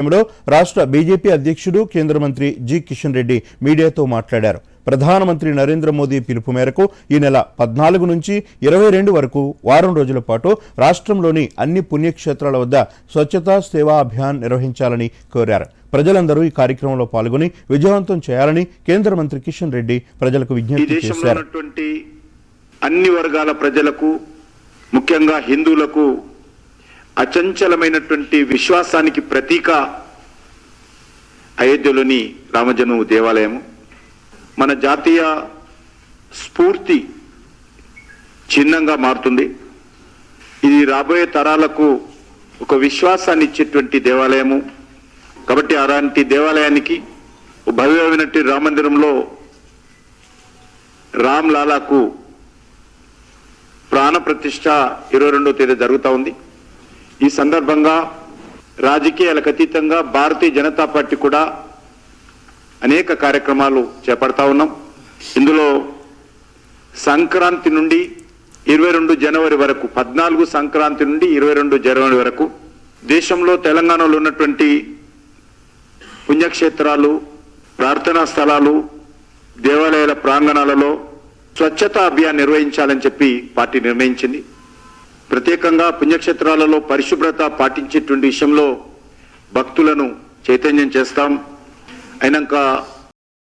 సమయంలో రాష్ట్ర బీజేపీ అధ్యక్షుడు కేంద్ర మంత్రి జి కిషన్ రెడ్డి మీడియాతో మాట్లాడారు. ప్రధానమంత్రి నరేంద్ర మోదీ పిలుపు మేరకు ఈ నెల పద్నాలుగు నుంచి ఇరవై రెండు వరకు వారం రోజుల పాటు రాష్ట్రంలోని అన్ని పుణ్యక్షేత్రాల వద్ద స్వచ్ఛతా సేవా అభియాన్ నిర్వహించాలని కోరారు. ప్రజలందరూ ఈ కార్యక్రమంలో పాల్గొని విజయవంతం చేయాలని కేంద్ర మంత్రి కిషన్ రెడ్డి ప్రజలకు విజ్ఞప్తి చేశారు. అన్ని వర్గాల ప్రజలకు ముఖ్యంగా హిందువులకు అచంచలమైనటువంటి విశ్వాసానికి ప్రతీక అయోధ్యలోని రామజన్మ దేవాలయము. మన జాతీయ స్ఫూర్తి చిహ్నంగా మారుతుంది. ఇది రాబోయే తరాలకు ఒక విశ్వాసాన్ని ఇచ్చేటువంటి దేవాలయము. కాబట్టి అలాంటి దేవాలయానికి భవ్యమైనటువంటి రామందిరంలో రామ్ లాలాకు ప్రాణ ప్రతిష్ట ఇరవై రెండో తేదీ జరుగుతూ ఉంది. ఈ సందర్భంగా రాజకీయాలకు అతీతంగా భారతీయ జనతా పార్టీ కూడా అనేక కార్యక్రమాలు చేపడతా ఉన్నాం. ఇందులో సంక్రాంతి నుండి ఇరవై రెండు జనవరి వరకు పద్నాలుగు సంక్రాంతి నుండి ఇరవై రెండు జనవరి వరకు దేశంలో తెలంగాణలో ఉన్నటువంటి పుణ్యక్షేత్రాలు ప్రార్థనా స్థలాలు దేవాలయాల ప్రాంగణాలలో స్వచ్ఛతా అభియాన్ నిర్వహించాలని చెప్పి పార్టీ నిర్ణయించింది. ప్రత్యేకంగా పుణ్యక్షేత్రాలలో పరిశుభ్రత పాటించేటువంటి విషయంలో భక్తులను చైతన్యం చేస్తాం. అయినాక